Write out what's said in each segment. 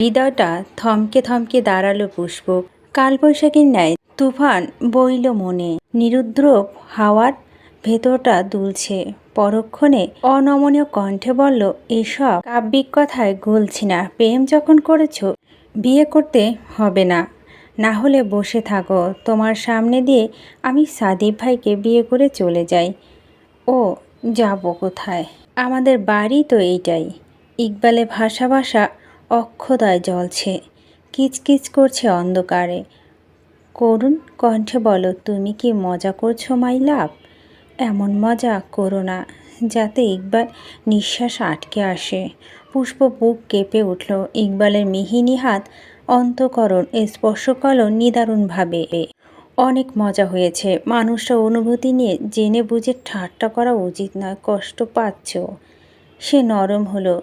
হৃদয়টা থমকে থমকে দাঁড়াল পুষ্প। কালবৈশাখীর ন্যায় তুফান বইল মনে। নিরুদ্রব হাওয়ার ভেতরটা দুলছে। পরক্ষণে অনমনীয় কণ্ঠে বলল, এসব কাব্যিক কথায় গলছি না। প্রেম যখন করেছ, বিয়ে করতে হবে না। না হলে বসে থাকো। তোমার সামনে দিয়ে আমি সাদিব ভাইকে বিয়ে করে চলে যাই। ও, যাব কোথায়? আমাদের বাড়ি তো এইটাই। ইকবালে ভাষা ভাষা অক্ষদায় জ্বলছে। কিচকিচ করছে অন্ধকারে। করুণ কণ্ঠে বলো, তুমি কি মজা করছ, মাই লাভ? এমন মজা করো না, যাতে ইকবাল নিঃশ্বাস আটকে আসে। পুষ্প বুক কেঁপে উঠল। ইকবালের মিহিনী হাত, অন্তকরণ স্পর্শ করল নিদারুণভাবে। অনেক মজা হয়েছে। মানুষটা অনুভূতি নিয়ে জেনে বুঝে ঠাট্টা করা উচিত নয়, কষ্ট পাচ্ছ। সে নরম হলো।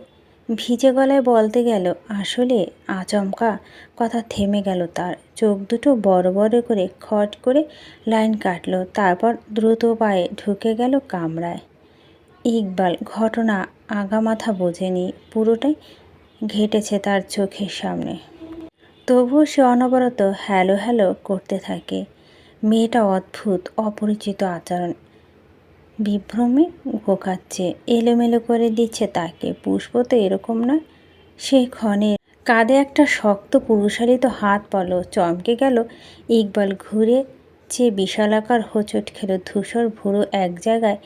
ভিজে গলায় বলতে গেল, আসলে আচমকা। কথা থেমে গেল তার। চোখ দুটো বড় বড় করে খট করে লাইন কাটলো, তারপর দ্রুত পায়ে ঢুকে গেল কামরায়। ইকবাল, ঘটনা আগামাথা বোঝেনি, পুরোটাই ঘেটেছে তার চোখের সামনে। তবুও সে অনবরত হ্যালো হ্যালো করতে থাকে। মেয়েটা অদ্ভুত, অপরিচিত আচরণ। বিভ্রমে ঘোকাচ্ছে এলোমেলো করে দিচ্ছে তাকে। পুষ্প তো এরকম নয়, সে ক্ষণে। কাঁধে একটা শক্ত পুরুষালিত হাত পড়ল চমকে গেল। ইকবাল ঘুরে যে বিশালাকার হোঁচট খেল, ধূসর ভুরু এক জায়গায়,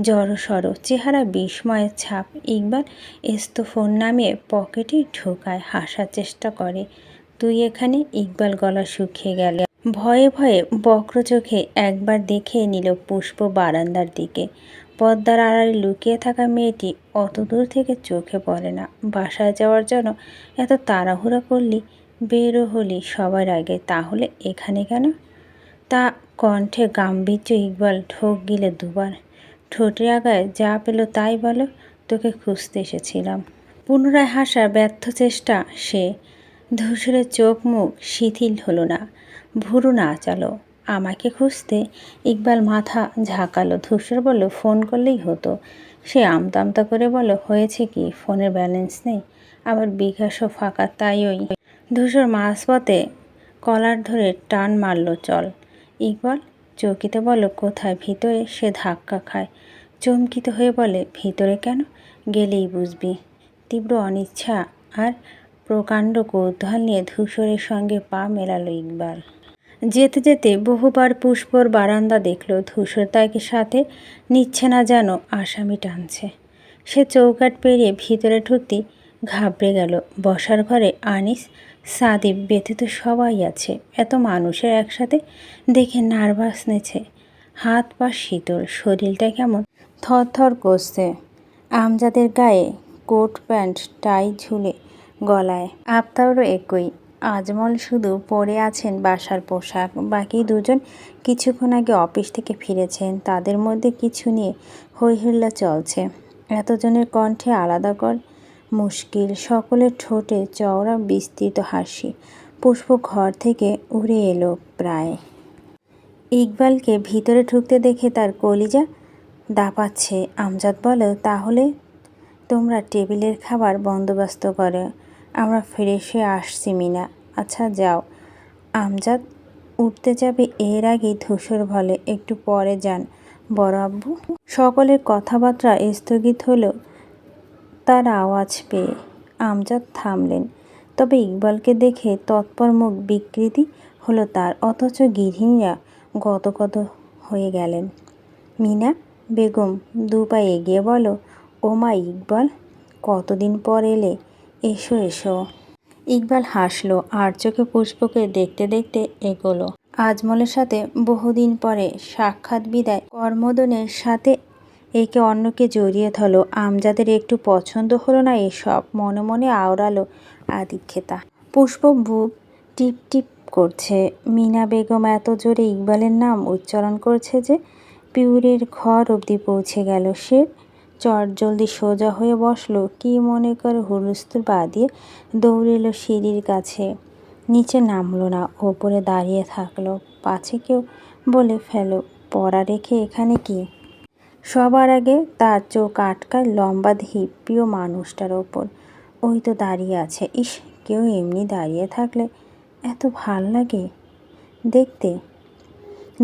জড়সড় চেহারা বিস্ময়ের ছাপ। ইকবাল এস্তফোন নামিয়ে পকেটে ঢোকায়, হাসার চেষ্টা করে। তুই এখানে? ইকবাল গলা শুকিয়ে গেলে। ভয়ে ভয়ে বক্র চোখে একবার দেখে নিল পুষ্প বারান্দার দিকে। পদ্মার আড়ালে লুকিয়ে থাকা মেয়েটি অত দূর থেকে চোখে পড়ে না। বাসায় যাওয়ার জন্য এত তাড়াহুড়া করলি, বেরো হলি সবার আগে, তাহলে এখানে কেন? তা কণ্ঠে গাম্ভীর্য ইকবাল ঠোক গিলে দুবার। ঠোঁটে আগায় যা পেল তাই বলো, তোকে খুঁজতে এসেছিলাম। পুনরায় হাসার ব্যর্থ চেষ্টা সে। ধূসরের চোখ মুখ শিথিল হলো না। ভুরু না চালো। আমাকে খুঁজতে ইকবাল মাথা ঝাঁকালো। ধূসর বলল, ফোন করলেই হতো। সে আমতা আমতা করে বলল, হয়েছে কি? ফোনের ব্যালেন্স নেই। আবার বিকাশও ফাঁকা, তাই ওই ধূসর মাঝপথে কলার ধরে টান মারল চল। ইকবাল চকিতে বলল, কোথায়? ভিতরে? সে ধাক্কা খায়। চমকিত হয়ে বলে, ভিতরে কেন? গেলেই বুঝবি। তীব্র অনিচ্ছা আর প্রকাণ্ড কৌতূহল নিয়ে ধূসরের সঙ্গে পা মেলালো ইকবাল। যেতে যেতে বহুবার পুষ্পর বারান্দা দেখল, ধূসর তাকে সাথে নিচ্ছে না যেন আসামি টানছে। সে চৌকাট পেরিয়ে ভিতরে ঢুকতেই ঘাবড়ে গেল। বসার ঘরে আনিস, সাদিব ব্যতীত সবাই আছে। এত মানুষের একসাথে দেখে নার্ভাস নেছে। হাত পা শীতল, শরীরটা কেমন থরথর করছে। আমজাদের গায়ে কোট প্যান্ট, টাই ঝুলে গলায়, আফতারও একই। আজমল শুধু পরে আছেন বাসার পোশাক, বাকি দুজন কিছুক্ষণ আগে অফিস থেকে ফিরেছেন, তাদের মধ্যে কিছু নিয়ে হৈহুল্লা চলছে। এতজনের কণ্ঠে আলাদা কর, মুশকিল, সকলের ঠোঁটে চওড়া বিস্তৃত হাসি। পুষ্প ঘর থেকে উড়ে এলো প্রায়। ইকবালকে ভিতরে ঢুকতে দেখে তার কলিজা দাপাচ্ছে। আমজাদ বলে, তাহলে তোমরা টেবিলের খাবার বন্দোবস্ত করো। আমরা ফ্রেশ আসছি, মিনা। আচ্ছা যাও। আমজাদ উঠতে যাবে এর আগেই ধূসর বলে একটু পরে যান। বড় আব্বু? সকলের কথাবার্তা স্থগিত হলো তার আওয়াজ পেয়ে। আমজাদ থামলেন। তবে ইকবালকে দেখে তৎপর মুখ বিকৃতি হলো তার, অথচ গৃহিণীরা গদগদ হয়ে গেলেন। মিনা, বেগম দু পা এগিয়ে বলো ও মা ইকবাল, কতদিন পর এলে? এসো এসো। ইকবাল হাসলো, আর চোখে পুষ্পকে দেখতে দেখতে এগোলো। আজমলের সাথে বহুদিন পরে সাক্ষাৎ বিদায়, কর্মদনের সাথে একে অন্যকে জড়িয়ে ধরলো। আমজাদের একটু পছন্দ হলো না এসব, মনে মনে আওড়ালো আদিক্ষেতা। পুষ্প বুক টিপ টিপ করছে। মিনা বেগম এত জোরে ইকবালের নাম উচ্চারণ করছে যে পিউরের ঘর অবধি পৌঁছে গেল। সে চট জলদি সোজা হয়ে বসল। কি মনে করে হুলস্থুল পা দিয়ে দৌড়ে এলো সিঁড়ির কাছে। নিচে নামলো না, ওপরে দাঁড়িয়ে থাকল। পাছে কেউ বলে ফেলো, পড়া রেখে এখানে কি? সবার আগে তার চোখ আটকায় লম্বা হিপ্পিও মানুষটার ওপর। ওই তো দাঁড়িয়ে আছে। ইস, কেউ এমনি দাঁড়িয়ে থাকলে এত ভালো লাগে। দেখতে।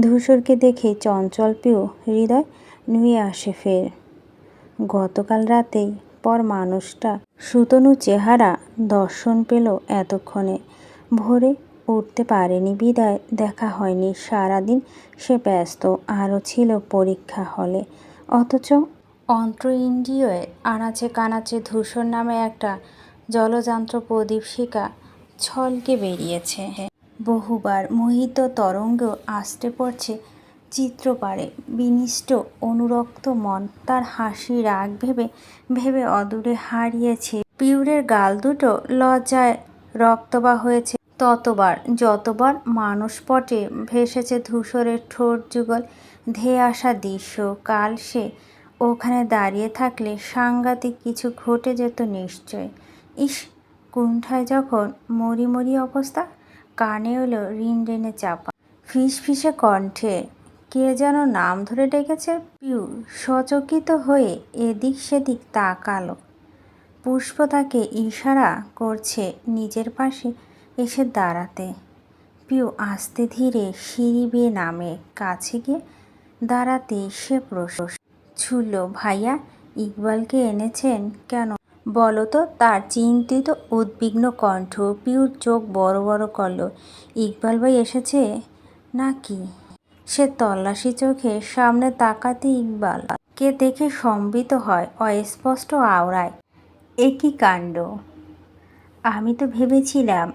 ধূসরকে দেখে চঞ্চল পেও হৃদয় নুয়ে আসে ফের। গতকাল রাতেই পর মানুষটা সুতনু চেহারা দর্শন পেল এতক্ষণে। ভোরে উঠতে পারেনি বিদায়, দেখা হয়নি। সারাদিন সে ব্যস্ত, আরও ছিল পরীক্ষা হলে। অথচ অন্ত্র ইন্দ্রিয়ের আনাচে কানাচে ধূসর নামে একটা জলযান্ত্র প্রদীপশিকা ছলকে বেরিয়েছে। বহুবার মোহিত তরঙ্গ আসতে পড়ছে চিত্রপারে বিনিষ্ট, অনুরক্ত মন। তার হাসি রাগ ভেবে ভেবে অদূরে হারিয়েছে। পিউরের গাল দুটো লজ্জায় রক্তবা হয়েছে। ততবার, যতবার মানুষপটে ভেসেছে ধূসরের ঠোঁট যুগল, ধেয়ে আসা দৃশ্য। কাল সে ওখানে দাঁড়িয়ে থাকলে সাংঘাতিক কিছু ঘটে যেত নিশ্চয়। ইস, কুণ্ঠায় যখন মরি মরি অবস্থা, কানে এলো রিন রেনে চাপা। ফিস ফিসে কণ্ঠে কে যেন নাম ধরে ডেকেছে পিউ সচকিত হয়ে এদিক সেদিক তাকালো। পুষ্প তাকে ইশারা করছে নিজের পাশে এসে দাঁড়াতে। পিউ আস্তে ধীরে সিঁড়ি বেয়ে নামে, কাছে গিয়ে দাঁড়াতে সে প্রশ্ন ছুড়ল, ভাইয়া, ইকবালকে এনেছেন কেন? বলো তো তার চিন্তিত, উদ্বিগ্ন কণ্ঠ পিউর চোখ বড় বড় করল। ইকবাল ভাই এসেছে নাকি? সে তল্লাশি চোখে সামনে তাকাতে ইকবাল। কে দেখে সম্বিত হয় অস্পষ্ট আওড়ায়। এ কী কাণ্ড? আমি তো ভেবেছিলাম,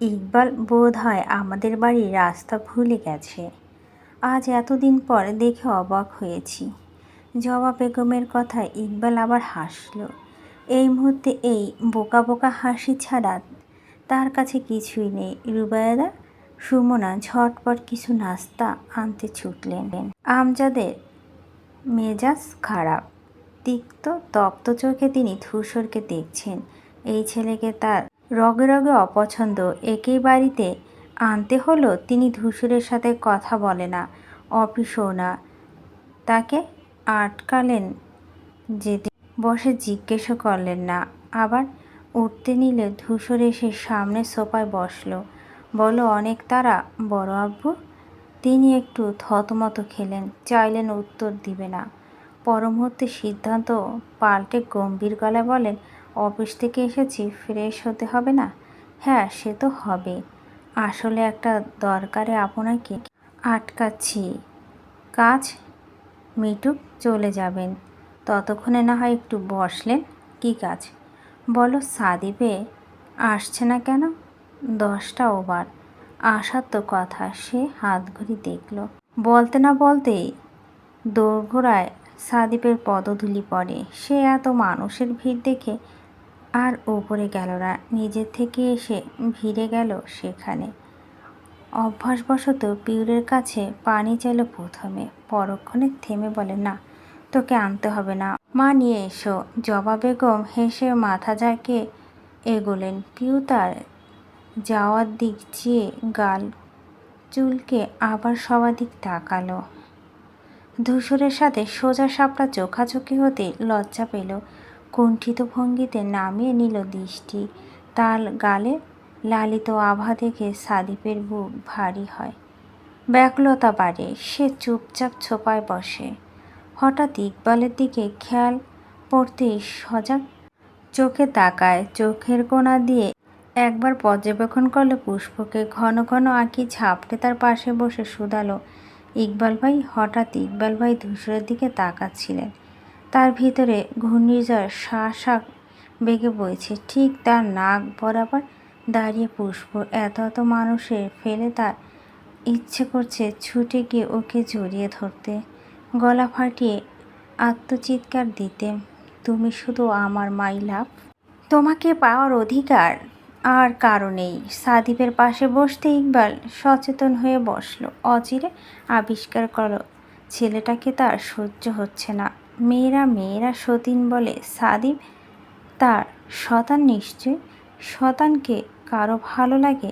ইকবাল বোধ হয় আমাদের বাড়ির রাস্তা ভুলে গেছে। আজ এতদিন পর দেখে অবাক হয়েছি। জবা বেগমের কথায় ইকবাল আবার হাসল। এই মুহূর্তে এই বোকা বোকা হাসি ছাড়া তার কাছে কিছুই নেই। রুবায়দা সুমনা ঝটপট কিছু নাস্তা আনতে ছুটলেন। আমজাদের মেজাজ খারাপ। তিক্ত, তপ্ত চোখে তিনি ধূসরকে দেখছেন। এই ছেলেকে তার রগে রগে অপছন্দ। একই বাড়িতে আনতে হলো তিনি ধূসরের সাথে কথা বলে না। অফিসও না তাকে আটকালেন যেতে। বসে জিজ্ঞেসও করলেন না। আবার উঠতে নিলে ধূসর এসে সামনে সোফায় বসল। বলো, অনেক তারা? বড় আব্বু। তিনি একটু থতমত খেলেন, চাইলেন উত্তর দিবে না। পরমুহূর্তে সিদ্ধান্ত পাল্টে গম্ভীর গলায় বলেন, অফিস থেকে এসেছি, ফ্রেশ হতে হবে না? হ্যাঁ সে তো হবে। আসলে একটা দরকারে আপনাকে আটকাচ্ছি। কাজ? মিটুক চলে যাবেন। ততক্ষণে না হয় একটু বসলেন। কি কাজ? বলো সাদিবে আসছে না কেন? দশটা ওভার। আসার তো কথা, সে হাত ঘড়ি দেখল। বলতে না বলতেই দোরগোড়ায় সাদীপের পদধূলি পড়ে। সে এত মানুষের ভিড় দেখে আর উপরে গেল না, নিজের থেকে এসে ভিড়ে গেল সেখানে। অভ্যাসবশত পিউরের কাছে পানি চাইল প্রথমে, পরক্ষণে থেমে বলে, না, তোকে আনতে হবে না। মা, নিয়ে এসো। জবা বেগম হেসে মাথা যাকে এগোলেন। পিউ তার যাওয়ার দিক চেয়ে গাল চুলকে আবার সবাদিক তাকালো। ধূসরের সাথে সোজা সাপটা চোখাচোখি হতে লজ্জা পেল। কুণ্ঠিত ভঙ্গিতে নামিয়ে নিল দৃষ্টি। তার গালে লালিত আভা দেখে সাদীপের বুক ভারী হয়। ব্যাকুলতা বাড়ে, সে চুপচাপ ছোপায় বসে। হঠাৎ ইকবালের দিকে খেয়াল পড়তেই সজাগ চোখে তাকায়, চোখের কোণা দিয়ে একবার পর্যবেক্ষণ করলে পুষ্পকে ঘন ঘন আঁকি ঝাপটে তার পাশে বসে শুধালো। ইকবাল ভাই হঠাৎ ইকবাল ভাই ধূসরের দিকে তাকাচ্ছিলেন। তার ভিতরে ঘূর্ণিঝড় শা শা বেগে বইছে। ঠিক তার নাক বরাবর দাঁড়িয়ে পুষ্প এত এত মানুষের ফেলে তার ইচ্ছে করছে ছুটে গিয়ে ওকে জড়িয়ে ধরতে। গলা ফাটিয়ে আত্মচিৎকার দিতে, তুমি শুধু আমার মাই লাভ। তোমাকে পাওয়ার অধিকার। আর কারণেই সাদিপের পাশে বসতে ইকবাল সচেতন হয়ে বসল। অচিরে আবিষ্কার করো, ছেলেটাকে তার সহ্য হচ্ছে না। মেয়েরা মেয়েরা সতীন বলে সাদিপ তার শতান নিশ্চয় শতানকে কারও ভালো লাগে,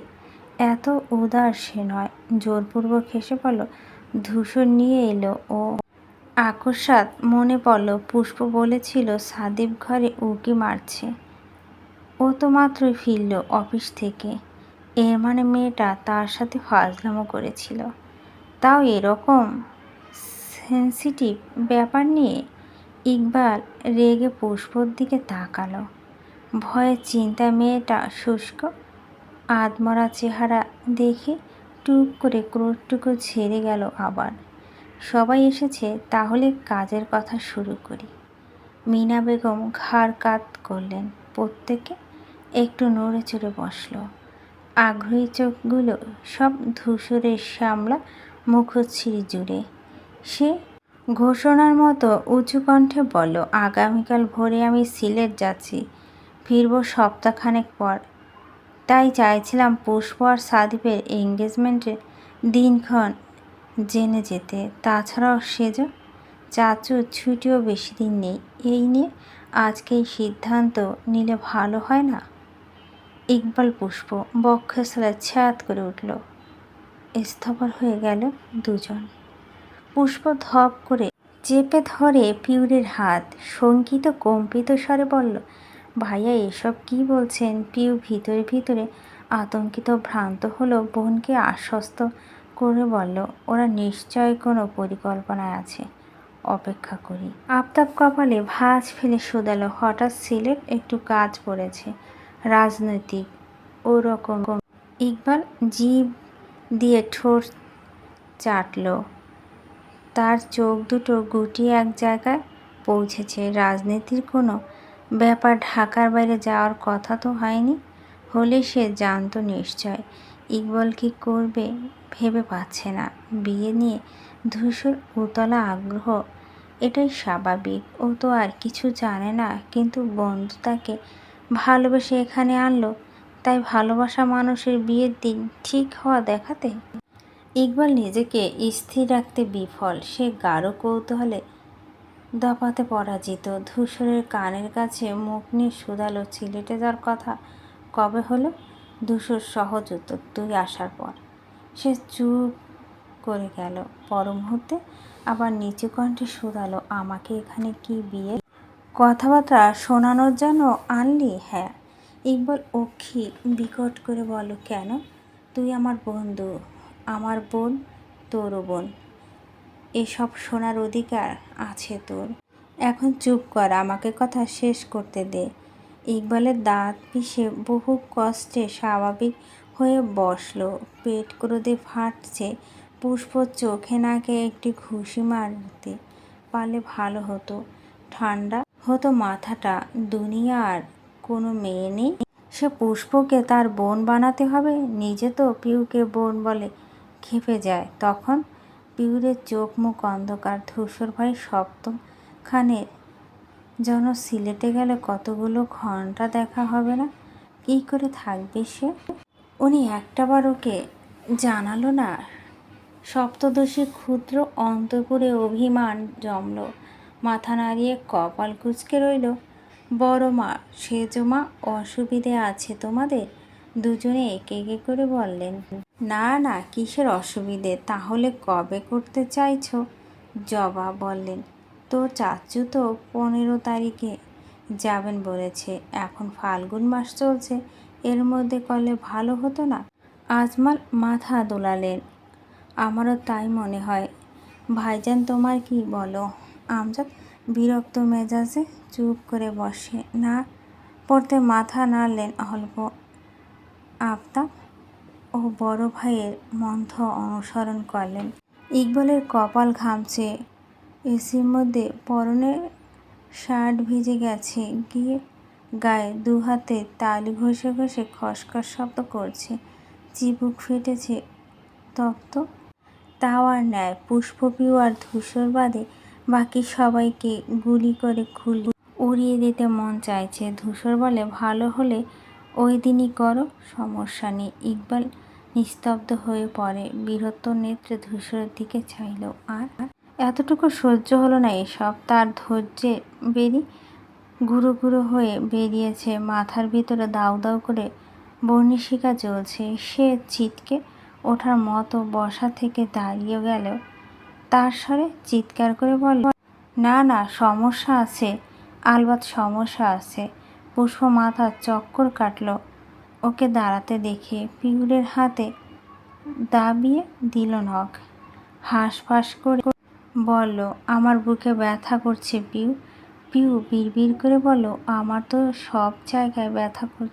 এত উদার সে নয়। জোরপূর্বক হেসে বলল ধূসর নিয়ে এলো ও আকস্মাত মনে পড়ল, পুষ্প বলেছিল সাদীপ ঘরে উকি মারছে। ও তো মাত্রই ফিরল অফিস থেকে। এর মানে মেয়েটা তার সাথে ফাজলামো করেছিল। তাও এরকম সেন্সিটিভ ব্যাপার নিয়ে ইকবাল রেগে পুষ্পর দিকে তাকালো। ভয়ে চিন্তা মেয়েটা শুষ্ক আদমরা চেহারা দেখে টুক করে ক্রোধটুকু ছেড়ে গেল আবার। সবাই এসেছে, তাহলে কাজের কথা শুরু করি। মিনা বেগম ঘাড় কাত করলেন প্রত্যেকে। একটু নড়ে চড়ে বসল। আগ্রহী চোখগুলো সব ধূসরের সামলা মুখশ্রী জুড়ে। সে ঘোষণার মতো উঁচু কণ্ঠে বলল, আগামীকাল ভোরে আমি সিলেট যাচ্ছি। ফিরব সপ্তাহখানেক পর। তাই চাইছিলাম পুষ্প আর সাদিপের এঙ্গেজমেন্টের দিনক্ষণ জেনে যেতে। তাছাড়াও সেজ চাচুর ছুটিও বেশি দিন নেই, এই নিয়ে আজকেই সিদ্ধান্ত নিলে ভালো হয় না? ইকবাল পুষ্প বক্ষস্থলে ছাত করে উঠল। স্থবর হয়ে গেল দুজন। পুষ্প ধপ করে চেপে ধরে পিউরের হাত। শঙ্কিত, কম্পিত স্বরে বলল, ভাইয়া, এসব কি বলছেন? পিউ ভিতরে ভিতরে আতঙ্কিত ভ্রান্ত হলো, বোনকে আশ্বস্ত করে বলল, ওরা নিশ্চয় কোনো পরিকল্পনায় আছে। অপেক্ষা করি। আফতাব কপালে ভাঁজ ফেলে শুধালো, হঠাৎ সিলেট একটু কাজ পড়েছে। রাজনৈতিক ওরকম। ইকবাল জিভ দিয়ে ঠোঁট চাটল। তার চোখ দুটো গুটি এক জায়গায় পৌঁছেছে। রাজনীতির কোনো ব্যাপার ঢাকার বাইরে যাওয়ার কথা তো হয়নি, হলে সে জানতো নিশ্চয়। ইকবল কি করবে ভেবে পাচ্ছে না। বিয়ে নিয়ে ধূসর উতলা আগ্রহ, এটাই স্বাভাবিক। ও তো আর কিছু জানে না, কিন্তু বন্ধু তাকে ভালোবেসে এখানে আনলো, তাই ভালোবাসা মানুষের বিয়ের দিন ঠিক হওয়া দেখাতে। ইকবাল নিজেকে স্থির রাখতে বিফল, সে গাঢ় কৌতূহলে দপাতে পরাজিত। ধূসরের কানের কাছে মুখ নিয়ে শুধালো সিলেটে যাওয়ার কথা কবে হলো? ধূসর সহজ উত্তর, তুই আসার পর। সে চুপ করে গেল। পর মুহূর্তে আবার নিচু কণ্ঠে শুধালো, আমাকে এখানে কি বিয়ে কথাবার্তা শোনানোর জন্য আনলি? হ্যাঁ। ইকবাল অক্ষি বিকট করে বলো কেন? তুই আমার বন্ধু। আমার বোন, তোরও বোন। এসব শোনার অধিকার আছে তোর। এখন চুপ কর, আমাকে কথা শেষ করতে দে। ইকবালের দাঁত পিষে বহু কষ্টে স্বাভাবিক হয়ে বসল। পেট ক্রোধে ফাটছে, পুষ্প চোখে নাকে একটি ঘুষি মারতে পারলে ভালো হতো। ঠান্ডা হতো মাথাটা, দুনিয়ার কোনো মেয়ে নেই। সে পুষ্পকে তার বোন বানাতে হবে, নিজে তো পিউকে বোন বলে খেপে যায়। তখন পিউরের চোখ মুখ অন্ধকার, ধূসর ভাই সপ্তম খানের যেন সিলেটে গেলে কতগুলো ঘণ্টা দেখা হবে না। কী করে থাকবে সে? উনি একটাবার ওকে জানালো না, সপ্তদশী ক্ষুদ্র অন্তপুরে অভিমান জমল। মাথা নাড়িয়ে কপাল কুচকে রইল, বড় মা, সেজ মা, অসুবিধে আছে তোমাদের? দুজনে একে একে করে বললেন, না না, কিসের অসুবিধে? তাহলে কবে করতে চাইছো? জবা বললেন, তো চাচু তো পনেরো তারিখে। যাবেন বলেছে, এখন ফাল্গুন মাস চলছে, এর মধ্যে করলে ভালো হতো না। আজমাল মাথা দোলালেন, আমারও তাই মনে হয়। ভাইজান, তোমার কি বলো? আমজাদ বিরক্ত মেজাজে চুপ করে বসে। না পড়তে মাথা নাড়লেন অল্প। আফতাব ও বড় ভাইয়ের মন্থ অনুসরণ করলেন। ইকবালের কপাল ঘামছে। এসির মধ্যে পরনে শার্ট ভিজে গেছে। গিয়ে গায়ে দু হাতে তালি ঘষে ঘষে খসখস শব্দ করছে। চিবুক ফেটেছে। তপ্ত তাওয়ার ন্যায় পুষ্পপিউ আর ধূসর বাদে বাকি সবাইকে গুলি করে খুল উড়িয়ে দিতে মন চাইছে। ধূসর বলে, ভালো হলে ওই দিনই করো, সমস্যা নেই। ইকবাল নিস্তব্ধ হয়ে পড়ে। বীরত্ব নেত্রে ধূসরের দিকে চাইল। আর এতটুকু সহ্য হলো না এসব। তার ধৈর্যে বেরি গুঁড়ো গুঁড়ো হয়ে বেরিয়েছে। মাথার ভিতরে দাউ দাউ করে বর্ণিশিকা জ্বলছে। সে চিটকে ওঠার মতো বসা থেকে দাঁড়িয়ে গেল তার স্বরে চিৎকার করে বলল না না, সমস্যা আছে, আলবাত সমস্যা আছে। পুষ্প মাথা চক্কর কাটল। ওকে দাঁড়াতে দেখে পিউলের হাতে দাবিয়ে দিল নখ। হাঁসফাঁস করে বলল, আমার বুকে ব্যথা করছে পিউ। পিউ বিড়বিড় করে বলল, আমার তো সব জায়গায় ব্যথা করছে।